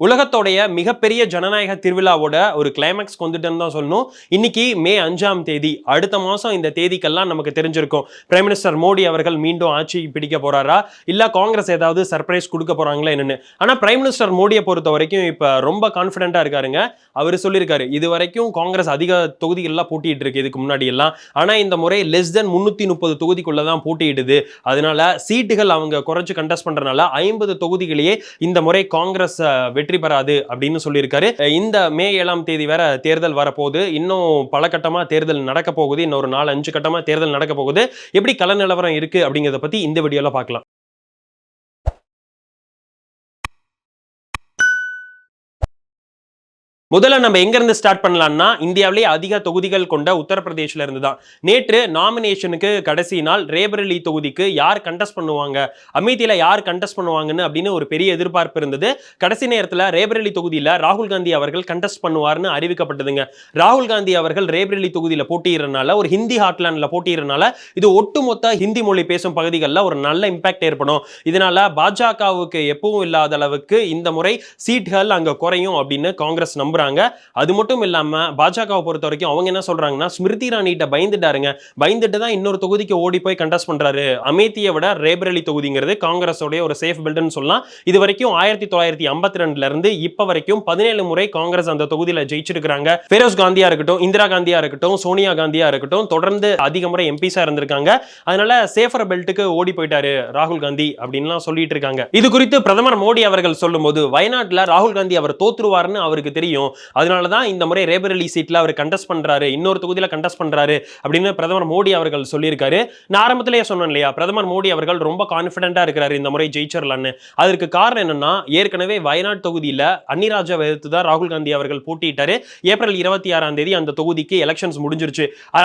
உலகத்தோடைய மிகப்பெரிய ஜனநாயக திருவிழாவோட ஒரு கிளைமேக்ஸ் கொண்டுட்டுன்னு தான் சொல்லணும். இன்னைக்கு மே அஞ்சாம் தேதி. அடுத்த மாசம் இந்த தேதிக்கெல்லாம் நமக்கு தெரிஞ்சிருக்கும். பிரைம் மினிஸ்டர் மோடி அவர்கள் மீண்டும் ஆட்சி பிடிக்க போறாரா? இல்ல காங்கிரஸ் ஏதாவது சர்ப்ரைஸ் கொடுக்க போறாங்களா என்னன்னு? ஆனா பிரைம் மினிஸ்டர் மோடியை பொறுத்த வரைக்கும் இப்ப ரொம்ப கான்ஃபிடென்ட்டாக இருக்காருங்க. அவர் சொல்லியிருக்காரு இது வரைக்கும் காங்கிரஸ் அதிக தொகுதிகள்லாம் போட்டிட்டு இருக்கு இதுக்கு முன்னாடி எல்லாம். ஆனா இந்த முறை லெஸ் தென் முன்னூத்தி முப்பது தொகுதிக்குள்ளே தான் போட்டியிடுது. அதனால சீட்டுகள் அவங்க குறைச்சு கண்டஸ்ட் பண்றதுனால ஐம்பது தொகுதிகளையே இந்த முறை காங்கிரஸ் அஹ், வெற்றி பெறாது அப்படின்னு சொல்லியிருக்காரு. இந்த மே ஏழாம் தேதி வேற தேர்தல் வரப்போகுது. இன்னும் பல கட்டமா தேர்தல் நடக்க போகுது. இன்னும் ஒரு நாலு அஞ்சு கட்டமா தேர்தல் நடக்க போகுது. எப்படி கள நிலவரம் இருக்கு அப்படிங்கிறத பத்தி இந்த வீடியோல பார்க்கலாம். முதல்ல நம்ம எங்கேருந்து ஸ்டார்ட் பண்ணலாம்னா இந்தியாவிலேயே அதிக தொகுதிகள் கொண்ட உத்தரப்பிரதேஷ்ல இருந்து தான். நேற்று நாமினேஷனுக்கு கடைசி நாள் ரேபரலி தொகுதிக்கு யார் கண்டெஸ்ட் பண்ணுவாங்க? அமேதியில் யார் கண்டெஸ்ட் பண்ணுவாங்கன்னு அப்படின்னு ஒரு பெரிய எதிர்பார்ப்பு இருந்தது. கடைசி நேரத்தில் ரேபரலி தொகுதியில் ராகுல் காந்தி அவர்கள் கண்டெஸ்ட் பண்ணுவார்னு அறிவிக்கப்பட்டதுங்க. ராகுல் காந்தி அவர்கள் ரேபரலி தொகுதியில் போட்டியிடறனால ஒரு ஹிந்தி ஹாட்லாண்டில் போட்டியிடறனால இது ஒட்டுமொத்த ஹிந்தி மொழி பேசும் பகுதிகளில் ஒரு நல்ல இம்பாக்ட் ஏற்படும். இதனால பாஜகவுக்கு எப்பவும் இல்லாத அளவுக்கு இந்த முறை சீட்கள் அங்கே குறையும் அப்படின்னு காங்கிரஸ் நம்பர் நம்புறாங்க. அது மட்டும் இல்லாம பாஜகவை பொறுத்த வரைக்கும் அவங்க என்ன சொல்றாங்கன்னா ஸ்மிருதி இரானிட்ட பயந்துட்டாருங்க. பயந்துட்டு தான் இன்னொரு தொகுதிக்கு ஓடி போய் கண்டஸ்ட் பண்றாரு. அமேத்தியை விட ரேபரலி தொகுதிங்கிறது காங்கிரஸோடைய ஒரு சேஃப் பெல்ட்னு சொல்லலாம். இது வரைக்கும் ஆயிரத்தி தொள்ளாயிரத்தி ஐம்பத்தி ரெண்டுல இருந்து இப்ப வரைக்கும் பதினேழு முறை காங்கிரஸ் அந்த தொகுதியில ஜெயிச்சிருக்காங்க பெரோஸ் காந்தியா இருக்கட்டும் இந்திரா காந்தியா இருக்கட்டும் சோனியா காந்தியா இருக்கட்டும் தொடர்ந்து அதிக முறை எம்பிஸா இருந்திருக்காங்க. அதனால சேஃபர் பெல்ட்டுக்கு ஓடி போயிட்டாரு ராகுல் காந்தி அப்படின்லாம் சொல்லிட்டு இருக்காங்க. இது குறித்து பிரதமர் மோடி அவர்கள் சொல்லும்போது வயநாட்டுல ராகுல் காந்தி அவர் தோத்துருவாருன்னு அவருக்கு தெரியும். அதனால தான் இந்த முறை ரேபரலி சீட்டில் அவர் கண்டெஸ்ட் பண்ணுறாரு இன்னொரு தொகுதியில் கண்டெஸ்ட் பண்ணுறாரு அப்படின்னு பிரதமர் மோடி அவர்கள் சொல்லியிருக்காரு. நான் ஆரம்பத்திலேயே சொன்னேன் இல்லையா? பிரதமர் மோடி அவர்கள் ரொம்ப கான்ஃபிடென்ட்டாக இருக்கிறாரு இந்த முறை ஜெயிச்சிடலான்னு அதற்கு காரணம் என்னன்னா ஏற்கனவே வயநாடு தொகுதியில் அன்னிராஜா எதிர்த்து தான் ராகுல் காந்தி அவர்கள் போட்டியிட்டாரு. ஏப்ரல் இருபத்தி ஆறாம் தேதி அந்த தொகுதிக்கு எலெக்ஷன்ஸ் முடிஞ்சிருச்சு.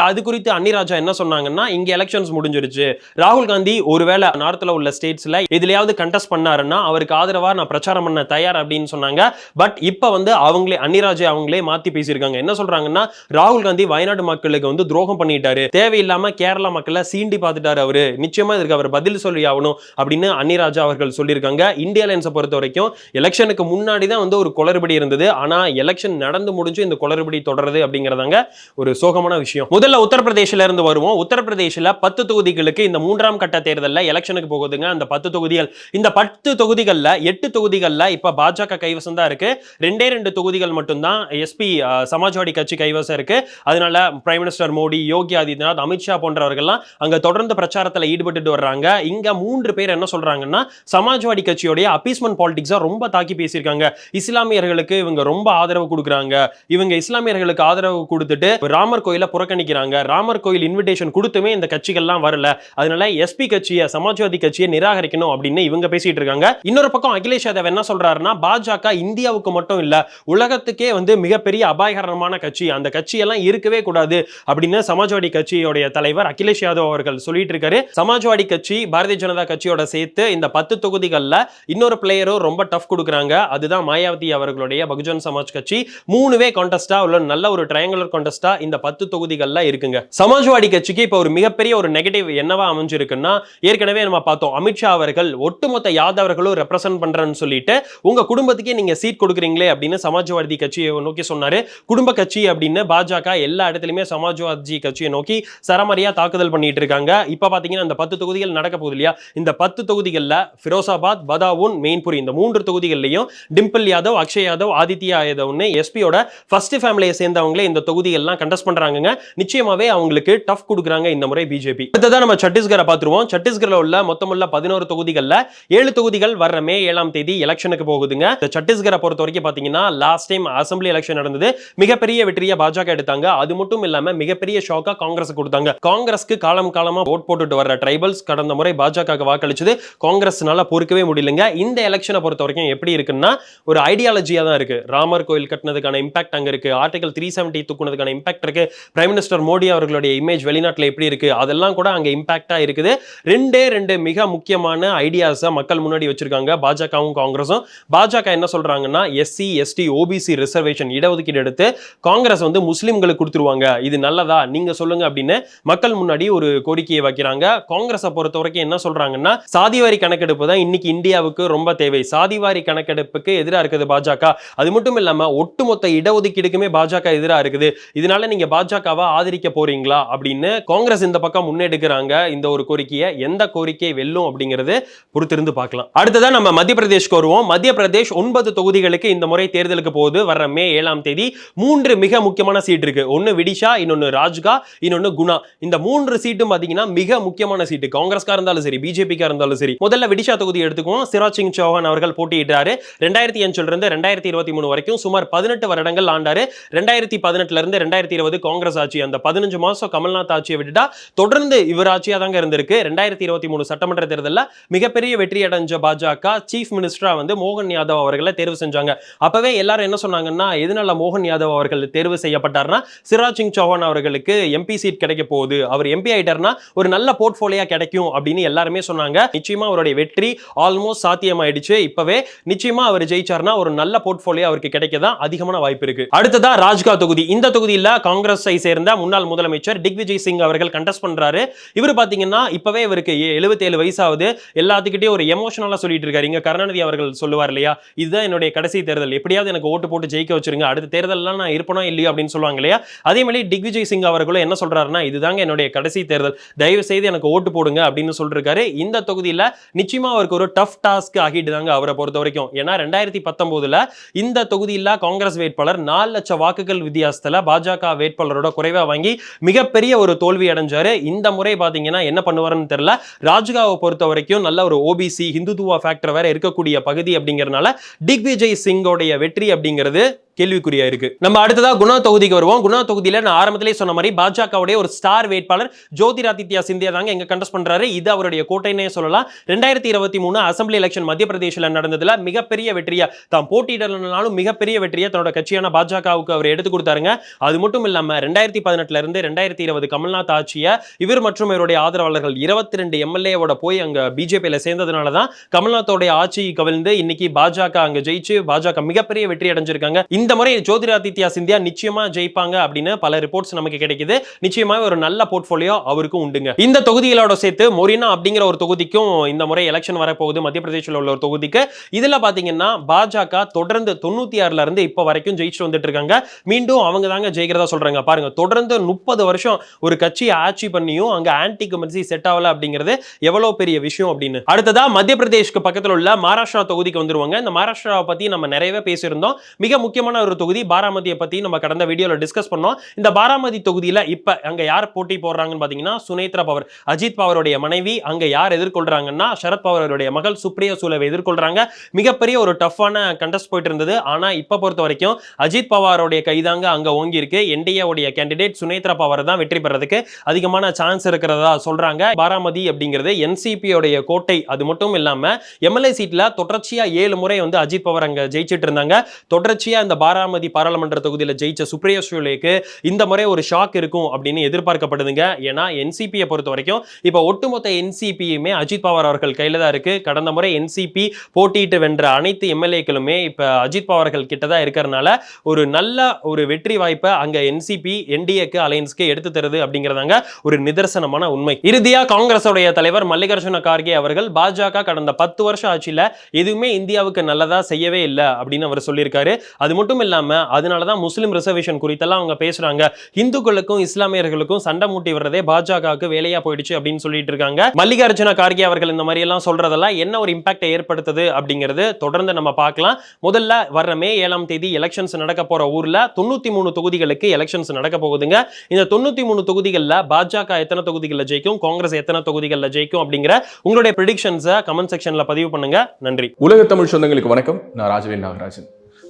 அது குறித்து அன்னிராஜா என்ன சொன்னாங்கன்னா இங்க எலெக்ஷன்ஸ் முடிஞ்சிருச்சு. ராகுல் காந்தி ஒருவேளை நார்த்ல உள்ள ஸ்டேட்ஸ்ல எதுலயாவது கண்டெஸ்ட் பண்ணாருன்னா அவருக்கு ஆதரவா நான் பிரச்சாரம் பண்ண தயார் அப்படின்னு சொன்னாங்க. பட் இப்ப வந்து அவங்களே அன்னிராஜா அவங்களே மாத்தி பேசியிருக்காங்க. என்ன சொல்றாங்கன்னா ராகுல் காந்தி வயநாடு மக்களுக்கு வந்து துரோகம் பண்ணிட்டாரு. தேவையில்லாம கேரளா மக்களை சீண்டி பார்த்துட்டாரு அவரு. நிச்சயமா இதுக்கு அவர் பதில் சொல்லி ஆகணும் அப்படின்னு அன்னிராஜா அவர்கள் சொல்லியிருக்காங்க. இந்தியா லைன்ஸை பொறுத்த வரைக்கும் எலெக்ஷனுக்கு முன்னாடி தான் வந்து ஒரு குளறுபடி இருந்தது. ஆனா எலெக்ஷன் நடந்து முடிஞ்சு இந்த குளறுபடி தொடருது அப்படிங்கிறதாங்க ஒரு சோகமான விஷயம். முதல்ல உத்தரப்பிரதேசில இருந்து வருவோம். உத்தரப்பிரதேசில பத்து தொகுதிகளுக்கு இந்த மூன்றாம் கட்ட தேர்தலில் எலெக்ஷனுக்கு போகுதுங்க. அந்த பத்து தொகுதிகள் இந்த பத்து தொகுதிகளில் எட்டு தொகுதிகளில் இப்போ பாஜக கைவசம் தான் இருக்கு. ரெண்டே ரெண்டு தொகுதிகள் மட்டும்தான் எஸ்பி சமாஜ்வாடி கட்சி கைவசம் இருக்கு. அதனால பிரைம் மினிஸ்டர் மோடி யோகி ஆதித்யநாத் அமித்ஷா போன்றவர்கள்லாம் அங்க தொடர்ந்து பிரச்சாரத்தில் ஈடுபட்டுட்டு வர்றாங்க. இங்க மூன்று பேர் என்ன சொல்றாங்கன்னா சமாஜ்வாடி கட்சியோடைய அப்பீஸ்மெண்ட் பாலிடிக்ஸா ரொம்ப தாக்கி பேசியிருக்காங்க. இஸ்லாமியர்களுக்கு இவங்க ரொம்ப ஆதரவு கொடுக்குறாங்க. இவங்க இஸ்லாமியர்களுக்கு ஆதரவு கொடுத்துட்டு ராமர் கோயிலை புறக்கணிக்கிறாங்க. ராமர் கோயில் இன்விடேஷன் கொடுத்துமே இந்த கட்சிகள்லாம் வரல. அதனால எஸ்பி கட்சியை சமாஜ்வாதி கட்சியை நிராகரிக்கணும் அப்படின்னு இவங்க பேசிட்டு இருக்காங்க. இன்னொரு பக்கம் அகிலேஷ் யாதவ் என்ன சொல்றாருன்னா பாஜக இந்தியாவுக்கு மட்டும் இல்ல உலகத்துக்கே வந்து மிகப்பெரிய அபாயகரமான கட்சி. அந்த கட்சியெல்லாம் இருக்கவே கூடாது அப்படின்னு சமாஜ்வாடி கட்சியோடைய தலைவர் அகிலேஷ் யாதவ் அவர்கள் சொல்லிட்டு இருக்காரு சமாஜ்வாடி கட்சி பாரதிய ஜனதா கட்சியோட சேர்த்து இந்த பத்து தொகுதிகளில் இன்னொரு பிளேயரும் ரொம்ப டஃப் கொடுக்குறாங்க. அதுதான் மாயாவதி அவர்களுடைய பகுஜன் சமாஜ் கட்சி. மூணுவே கான்டெஸ்டா உள்ள நல்ல ஒரு ட்ரையாங்குலர் கான்டெஸ்டா இந்த பத்து தொகுதிகளில் இருக்குங்க. சமாஜ்வாடி கட்சிக்கு இப்போ ஒரு மிகப்பெரிய ஒரு நெகட்டிவ் என்னவா அமைஞ்சிருக்குன்னா ஏற்கனவே நம்ம பார்த்தோம் அமித்ஷா அவர்கள் ஒட்டுமொத்த யாதவர்களும் ரெப்ரசன்ட் பண்றேன்னு சொல்லிட்டு உங்க குடும்பத்துக்கே நீங்க சீட் கொடுக்குறீங்களே அப்படின்னு சமாஜ்வாதி கட்சியை நோக்கி சொன்னாரு. குடும்ப கட்சி அப்படின்னு பாஜக எல்லா இடத்துலயுமே சமாஜ்வாதி கட்சியை நோக்கி சரமரியா தாக்குதல் பண்ணிட்டு இருக்காங்க. இப்ப பாத்தீங்கன்னா இந்த பத்து தொகுதிகள் நடக்க போகுது இல்லையா? இந்த பத்து தொகுதிகளில் ஃபிரோசாபாத் பதாவூன் மெயின்புரி இந்த மூன்று தொகுதிகள்லையும் டிம்பிள் யாதவ் அக்ஷய் யாதவ் ஆதித்யா யாதவ்னு எஸ்பியோட ஃபர்ஸ்ட் ஃபேமிலியை சேர்ந்தவங்களே இந்த தொகுதிகள்லாம் கண்டெஸ்ட் பண்றாங்க நிச்சயமாவே அவங்களுக்கு டஃப் கொடுக்குறாங்க இந்த முறை பிஜேபி அடுத்ததான் நம்ம சத்தீஸ்கரை பார்த்துருவோம். சத்தீஸ்கரில் உள்ள மொத்தமுள்ள பதினோரு தொகுதிகளில் ஏழு தொகுதிகள் வர்ற மே ஏழாம் தேதி எலெக்ஷனுக்கு போகுதுங்க. சத்தீஸ்கரை பொறுத்த வரைக்கும் பாத்தீங்கன்னா last time time assembly election நடந்தது. மிகப்பெரிய வெற்றியை பாஜக எடுத்தாங்க. அது மட்டும் இல்லாம மிகப்பெரிய ஷாக்கா காங்கிரஸ் கொடுத்தாங்க. காங்கிரஸ்க்கு காலம் காலமா ஓட் போட்டுட்டு வர ட்ரைபல்ஸ் கடந்த முறை பாஜக வாக்களிச்சது. காங்கிரஸ்னால பொறுக்கவே முடியலங்க. இந்த எலெக்ஷனை பொறுத்த வரைக்கும் எப்படி இருக்குன்னா ஒரு ஐடியாலஜியா தான் இருக்கு. ராமர் கோயில் கட்டினதுக்கான இம்பாக்ட் அங்க இருக்கு. ஆர்டிகல் த்ரீ செவன்டி தூக்குனதுக்கான இம்பாக்ட் இருக்கு. பிரைம் மினிஸ்டர் மோடி அவர்களுடைய இமேஜ் வெளிநாட்டில் எப்படி இருக்கு? அதெல்லாம் கூட அங்க இம்பாக்டா இருக்குது. ரெண்டே ரெண்டு மிக முக்கியமான ஐடியாஸை மக்கள் முன்னாடி வச்சிருக்காங்க. பாஜகவும் காங்கிரஸும் பாஜக என்ன சொல்றாங்கன்னா SC ST OBC OBC reservation இடஒதுக்கீடு எடுத்து காங்கிரஸ் வந்து முஸ்லீம்களுக்கு கொடுத்துருவாங்க. இது நல்லதா? நீங்க சொல்லுங்க அப்படின்னு மக்கள் முன்னாடி ஒரு கோரிக்கையை வைக்கிறாங்க. காங்கிரஸை பொறுத்த வரைக்கும் என்ன சொல்றாங்கன்னா சாதிவாரி கணக்கெடுப்பு தான் இன்னைக்கு இந்தியாவுக்கு ரொம்ப தேவை. சாதிவாரி கணக்கெடுப்புக்கு எதிராக இருக்குது பாஜக. அது மட்டும் இல்லாம ஒட்டுமொத்த இடஒதுக்கீடுக்குமே பாஜக எதிராக இருக்குது. இதனால நீங்க பாஜகவை ஆதரிக்க போறீங்களா அப்படின்னு காங்கிரஸ் இந்த பக்கம் முன்னெடுக்கிறாங்க. இந்த ஒரு கோரிக்கையை எந்த கோரிக்கை வெல்லும் அப்படிங்கிறது பொறுத்திருந்து பார்க்கலாம். அடுத்ததா நம்ம மத்திய பிரதேஷ்க்கு வருவோம். மத்திய பிரதேஷ் ஒன்பது தொகுதிகளுக்கு இந்த முறை தேர்தலுக்கு போகுது. வர்ற மே ஏழாம் தேதி மூன்று மிக முக்கியமான சீட் இருக்கு. ஒன்னு விடிஷா இன்னொன்னு ராஜ்கா இன்னொன்னு குணா. இந்த மூன்று சீட்டும் பாத்தீங்கன்னா மிக முக்கியமான சீட்டு. காங்கிரஸ்கா இருந்தாலும் சரி பிஜேபிக்கா இருந்தாலும் சரி. முதல்ல விடிஷா தொகுதி எடுத்துக்குவோம். சிராஜ் சிங் சௌஹான் அவர்கள் போட்டியிட்டாரு. ரெண்டாயிரத்தி அஞ்சுல இருந்து ரெண்டாயிரத்தி இருபத்தி மூணு வரைக்கும் சுமார் பதினெட்டு வருடங்கள் ஆண்டாரு. ரெண்டாயிரத்தி பதினெட்டுல இருந்து ரெண்டாயிரத்தி இருபது காங்கிரஸ் ஆட்சி அந்த பதினஞ்சு மாசம் கமல்நாத் ஆட்சியை விட்டுட்டா தொடர்ந்து இவர் ஆட்சியா தாங்க இருந்திருக்கு. ரெண்டாயிரத்தி இருபத்தி மூணு சட்டமன்ற தேர்தலில் மிகப்பெரிய வெற்றி அடைஞ்ச பாஜக சீஃப் மினிஸ்டரா வந்து மோகன் யாதவ் அவர்களை தேர்வு செஞ்சாங்க. அப்பவே எல்லாரும் என்ன சொன்னாங்கன்னா எதனால மோகன் யாதவ் அவர்கள் தேர்வு செய்யப்பட்டார்னா சிராஜ் சிங் சௌஹான் அவர்களுக்கு எம்பி சீட் கிடைக்க போகுது. அவர் எம்பி ஆயிட்டார்னா ஒரு நல்ல போர்ட்ஃபோலியா கிடைக்கும் அப்படின்னு எல்லாருமே சொன்னாங்க. நிச்சயமா அவருடைய வெற்றி ஆல்மோஸ்ட் சாத்தியமாயிடுச்சு. இப்பவே நிச்சயமா அவர் ஜெயிச்சார்னா ஒரு நல்ல போர்ட்ஃபோலியோ அவருக்கு கிடைக்க தான் அதிகமான வாய்ப்பு இருக்கு. அடுத்ததா ராஜ்கா தொகுதி. இந்த தொகுதியில காங்கிரஸை சேர்ந்த முன்னாள் முதலமைச்சர் திக்விஜய் சிங் அவர்கள் கண்டெஸ்ட் பண்றாரு. இவர் பாத்தீங்கன்னா இப்பவே இவருக்கு எழுபத்தேழு வயசாவது எல்லாத்துக்கிட்டே ஒரு எமோஷனலா சொல்லிட்டு இருக்காரு. இங்க கருணாநிதி அவர்கள் சொல்லுவார் இல்லையா? இதுதான் என்னுடைய கடைசி தேர்தல். எப்படியாவது எனக்கு ஓட்டு போட்டு போட்டு ஜெயிக்க வச்சிருங்க. அடுத்த தேர்தல்லாம் நான் இருப்பனோ இல்லையோ அப்படின்னு சொல்லுவாங்க இல்லையா? அதே மாதிரி திக்விஜய் சிங் அவர்களும் என்ன சொல்கிறாருன்னா இதுதாங்க என்னுடைய கடைசி தேர்தல். தயவு செய்து எனக்கு ஓட்டு போடுங்க அப்படின்னு சொல்லிருக்காரு. இந்த தொகுதியில் நிச்சயமாக அவருக்கு ஒரு டஃப் டாஸ்க் ஆகிட்டு தாங்க அவரை பொறுத்த வரைக்கும். ஏன்னா ரெண்டாயிரத்தி பத்தொம்போதில் இந்த தொகுதியில் காங்கிரஸ் வேட்பாளர் நாலு லட்சம் வாக்குகள் வித்தியாசத்தில் பாஜக வேட்பாளரோட குறைவாக வாங்கி மிகப்பெரிய ஒரு தோல்வி அடைஞ்சாரு. இந்த முறை பார்த்தீங்கன்னா என்ன பண்ணுவாருன்னு தெரியல. ராஜ்காவை பொறுத்த வரைக்கும் நல்ல ஒரு ஓபிசி ஹிந்துத்துவா ஃபேக்டர் வேற இருக்கக்கூடிய பகுதி அப்படிங்கறதுனால திக்விஜய் சிங்கோடைய வெற்றி அப்படிங்கிறது 왜 கேள்விக்குறியா இருக்கு. நம்ம அடுத்ததா குணா தொகுதிக்கு வருவோம். குணா தொகுதியில நான் ஆரம்பத்திலே சொன்ன மாதிரி பாஜகவுடைய ஒரு ஸ்டார் வேட்பாளர் ஜோதிராதித்யா சிந்தியா தாங்க எங்க கண்டஸ்ட் பண்றாரு. இது அவருடைய கோட்டைன்னே சொல்லலாம். ரெண்டாயிரத்தி இருபத்தி மூணு அசம்பிளி எலெக்ஷன் மத்திய பிரதேசில் நடந்ததுல மிகப்பெரிய வெற்றியா தாம் போட்டியிடலனாலும் மிகப்பெரிய வெற்றியா தன்னோட கட்சியான பாஜகவுக்கு அவர் எடுத்து கொடுத்தாருங்க. அது மட்டும் இல்லாம ரெண்டாயிரத்தி பதினெட்டுல இருந்து ரெண்டாயிரத்தி இருபது கமல்நாத் ஆட்சியை இவர் மற்றும் இவருடைய ஆதரவாளர்கள் இருபத்தி ரெண்டு எம்எல்ஏவோட போய் அங்க பிஜேபியில சேர்ந்ததுனால தான் கமல்நாத்தோடைய ஆட்சி கவிழ்ந்து இன்னைக்கு பாஜக அங்க ஜெயிச்சு பாஜக மிகப்பெரிய வெற்றி அடைஞ்சிருக்காங்க. இந்த முறை ஜோதிராதித்யா சிந்தியா நிச்சயமா ஜெயிப்பாங்க அப்படின்னு பல ரிப்போர்ட்ஸ் நமக்கு கிடைக்குது. நிச்சயமாக ஒரு நல்ல போர்ட்ஃபோலியோ அவருக்கும் உண்டுங்க. இந்த தொகுதிகளோட சேர்த்து மொரினா அப்படிங்கிற ஒரு தொகுதிக்கும் இந்த முறை எலெக்ஷன் வரப்போகுது. மத்திய பிரதேசில் உள்ள ஒரு தொகுதிக்கு. இதில் பார்த்தீங்கன்னா பாஜக தொடர்ந்து தொண்ணூத்தி ஆறுல இருந்து இப்போ வரைக்கும் ஜெயிச்சுட்டு வந்துட்டு இருக்காங்க. மீண்டும் அவங்க தாங்க ஜெயிக்கிறதா சொல்றாங்க. பாருங்க தொடர்ந்து முப்பது வருஷம் ஒரு கட்சி ஆட்சி பண்ணியும் அங்க ஆன்டி கமன்சி செட் ஆகல அப்படிங்கிறது எவ்வளவு பெரிய விஷயம் அப்படின்னு. அடுத்ததா மத்திய பிரதேஷ்க்கு பக்கத்தில் உள்ள மகாராஷ்டிரா தொகுதிக்கு வந்துருவாங்க. இந்த மகாராஷ்டிராவை பத்தி நம்ம நிறையவே பேசியிருந்தோம். மிக முக்கியமான முக்கியமான ஒரு தொகுதி பாராமதியை பத்தி நம்ம கடந்த வீடியோல டிஸ்கஸ் பண்ணோம். இந்த பாராமதி தொகுதியில இப்ப அங்க யார் போட்டி போடுறாங்கன்னு பாத்தீங்கன்னா சுனேத்ரா பவர் அஜித் பவருடைய மனைவி அங்க யார் எதிர்கொள்றாங்கன்னா சரத் பவருடைய மகள் சுப்ரியா சூலவை எதிர்கொள்றாங்க. மிகப்பெரிய ஒரு டஃப்பான கண்டஸ்ட் போயிட்டு இருந்தது. ஆனா இப்ப பொறுத்த வரைக்கும் அஜித் பவாருடைய கைதாங்க அங்க ஓங்கி இருக்கு. என்டிஏவுடைய கேண்டிடேட் சுனேத்ரா பவர் தான் வெற்றி பெறதுக்கு அதிகமான சான்ஸ் இருக்கிறதா சொல்றாங்க. பாராமதி அப்படிங்கிறது என்சிபியோடைய கோட்டை. அது மட்டும் இல்லாம எம்எல்ஏ சீட்ல தொடர்ச்சியா ஏழு முறை வந்து அஜித் பவர் அங்க ஜெயிச்சிட்டு இருந்தாங்க. தொடர்ச்சியா இந்த பாராமதி பாராளுமன்ற தொகுதியில் ஜெயிச்ச சுப்ரியா சூலேக்கு இந்த முறை ஒரு ஷாக் இருக்கும் அப்படின்னு எதிர்பார்க்கப்படுதுங்க. ஏன்னா என்சிபியை பொறுத்த வரைக்கும் இப்போ ஒட்டுமொத்த என்சிபியுமே அஜித் பவார் அவர்கள் கையில தான் இருக்கு. கடந்த முறை என்சிபி போட்டியிட்டு வென்ற அனைத்து எம்எல்ஏக்களுமே இப்போ அஜித் பவார் அவர்கள் கிட்ட தான் இருக்கிறனால ஒரு நல்ல ஒரு வெற்றி வாய்ப்பை அங்க என்சிபி என்டிஏக்கு அலையன்ஸ்க்கு எடுத்து தருது அப்படிங்கிறதாங்க ஒரு நிதர்சனமான உண்மை. இறுதியாக காங்கிரஸுடைய தலைவர் மல்லிகார்ஜுன கார்கே அவர்கள் பாஜக கடந்த பத்து வருஷம் ஆட்சியில் எதுவுமே இந்தியாவுக்கு நல்லதா செய்யவே இல்லை அப்படின்னு அவர் சொல்லியிருக்காரு. அது மட்டும் இல்லாம அதனால தான் முஸ்லிம் ரிசர்வேஷன் குறித்தெல்லாம் அவங்க பேசுறாங்க. இந்துக்களுக்கும் இஸ்லாமியர்களுக்கும் சண்டை மூட்டி வர்றதே பாஜகவுக்கு வேலையா போயிடுச்சு அப்படின்னு சொல்லிட்டு இருக்காங்க. மல்லிகார்ஜுன கார்கே அவர்கள் இந்த மாதிரி எல்லாம் சொல்றதெல்லாம் என்ன ஒரு இம்பாக்டை ஏற்படுத்துது அப்படிங்கிறது தொடர்ந்து நம்ம பார்க்கலாம். முதல்ல வர்ற மே ஏழாம் தேதி எலெக்ஷன்ஸ் நடக்க போற ஊர்ல தொண்ணூத்தி மூணு தொகுதிகளுக்கு எலெக்ஷன்ஸ் நடக்க போகுதுங்க. இந்த தொண்ணூத்தி மூணு தொகுதிகளில் பாஜக எத்தனை தொகுதிகளில் ஜெயிக்கும் காங்கிரஸ் எத்தனை தொகுதிகளில் ஜெயிக்கும் அப்படிங்கிற உங்களுடைய ப்ரிடிக்ஷன்ஸை கமெண்ட் செக்ஷன்ல பதிவு பண்ணுங்க. நன்றி. உலக தமிழ் சொந்தங்களுக்கு வணக்கம். நான் ராஜவேல் நாகராஜன்.